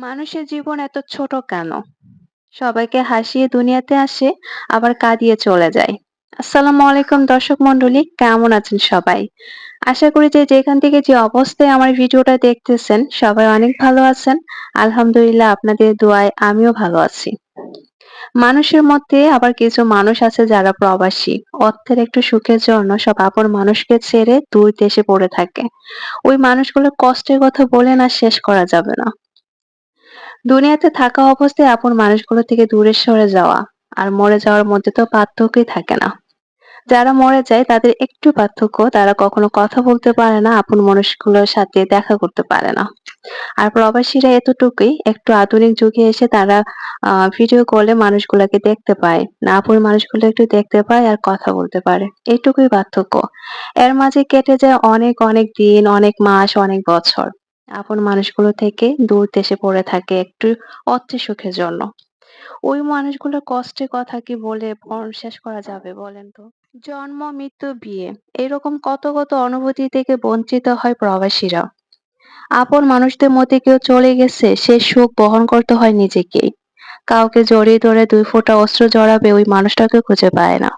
মানুষের জীবন এত ছোট কেন? সবাইকে হাসিয়ে দুনিয়াতে আসে, আবার কাঁদিয়ে চলে যায়। আসসালামু আলাইকুম দর্শক মন্ডলী, কেমন আছেন সবাই? আশা করি যে যেখান থেকে যে অবস্থায় আমার ভিডিওটা দেখতেছেন সবাই অনেক ভালো আছেন। আলহামদুলিল্লাহ আপনাদের দোয়ায় আমিও ভালো আছি। মানুষের মধ্যে আবার কিছু মানুষ আছে যারা প্রবাসী। অর্থের একটু সুখের জন্য সব আপন মানুষকে ছেড়ে দূর দেশে পড়ে থাকে। ওই মানুষগুলোর কষ্টের কথা বলে না শেষ করা যাবে না। দুনিয়াতে থাকা অবস্থায় আপন মানুষগুলো থেকে দূরে সরে যাওয়া আর মরে যাওয়ার মধ্যে তো পার্থক্যই থাকে না। যারা মরে যায় তাদের একটু পার্থক্য তারা কখনো কথা বলতে পারে না, আপন মানুষগুলোর সাথে দেখা করতে পারে না। আর প্রবাসীরা এতটুকুই একটু আধুনিক যুগে এসে তারা ভিডিও কলে মানুষগুলাকে দেখতে পায় না আপন মানুষগুলো একটু দেখতে পায় আর কথা বলতে পারে এইটুকুই পার্থক্য এর মাঝে কেটে যায় অনেক অনেক দিন অনেক মাস অনেক বছর আপন মানুষগুলো থেকে দূর দেশে পড়ে থাকে একটু অর্থের সুখের জন্য। ওই মানুষগুলোর কষ্টের কথা কি বলে শেষ করা যাবে বলেন তো? জন্ম, মৃত্যু, বিয়ে, এরকম কত কত অনুভূতি থেকে বঞ্চিত হয় প্রবাসীরা আপন মানুষদের মধ্যে কেউ চলে গেছে, সে সুখ বহন করতে হয় নিজেকেই। কাউকে জড়িয়ে ধরে দুই ফোঁটা অস্ত্র জড়াবে ওই মানুষটাকে খুঁজে পায় না।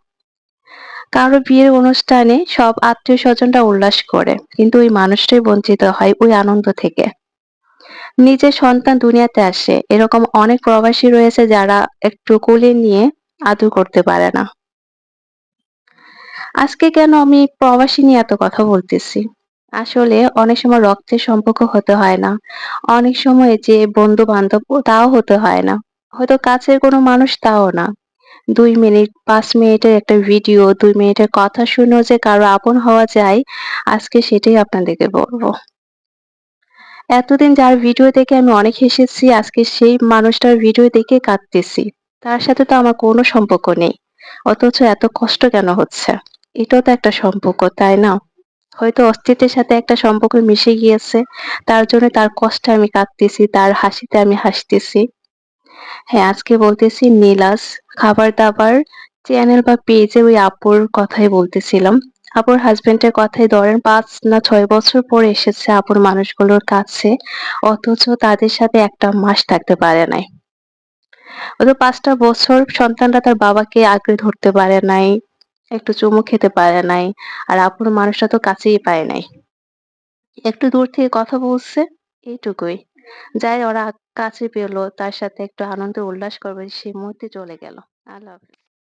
কারও বিয়ের অনুষ্ঠানে সব আত্মীয় স্বজনরা উল্লাস করে, কিন্তু ওই মানুষটাই বঞ্চিত হয় ওই আনন্দ থেকে। নিজের সন্তান দুনিয়াতে আসে, এরকম অনেক প্রবাসী রয়েছে যারা একটু কোলে নিয়ে আদর করতে পারে না। আজকে কেন আমি প্রবাসী নিয়ে এত কথা বলতেছি? আসলে অনেক সময় রক্তের সম্পর্ক হতে হয় না। অনেক সময় যে বন্ধু বান্ধব তাও হতে হয় না। হয়তো কাছের কোনো মানুষ, তাও না। দুই মিনিট, পাঁচ মিনিটের একটা ভিডিও দুই মিনিটের কথা শুনেও যে কারও আপন হওয়া যায়, আজকে সেটাই আপনাদেরকে বলব। এতদিন যার ভিডিও দেখে আমি অনেক হেসেছি, আজকে সেই মানুষটার ভিডিও দেখে কাঁদতেছি। তার সাথে তো আমার কোনো সম্পর্ক নেই, অথচ এত কষ্ট কেন হচ্ছে? এটাও তো একটা সম্পর্ক, তাই না? হয়তো অস্তিত্বের সাথে একটা সম্পর্ক মিশে গিয়েছে, তার জন্য তার কষ্টে আমি কাঁদতেছি, তার হাসিতে আমি হাসতেছি। হ্যাঁ আজকে বলতেছি নীলাস খাবার দাবার চ্যানেল বা পেজে ওই আপুর কথাই বলতেছিলাম। আপুর হাজবেন্ডের কথাই ধরেন পাঁচ না ছয় বছর পরে এসেছে আপুর মানুষগুলোর কাছে, অথচ তাদের সাথে একটা মাস থাকতে পারে নাই। ওদের পাঁচটা বছর সন্তানরা তার বাবাকে আঁকড়ে ধরতে পারে নাই, একটু চুমু খেতে পারে নাই, আর আপুর মানুষটা তো কাছেই পায় নাই। একটু দূর থেকে কথা বলছে, এইটুকুই। যাই ওরা কাছে পেল, তার সাথে একটু আনন্দ উল্লাস করবে সেই মুহূর্তে চলে গেলো। আল্লাহ হাফিজ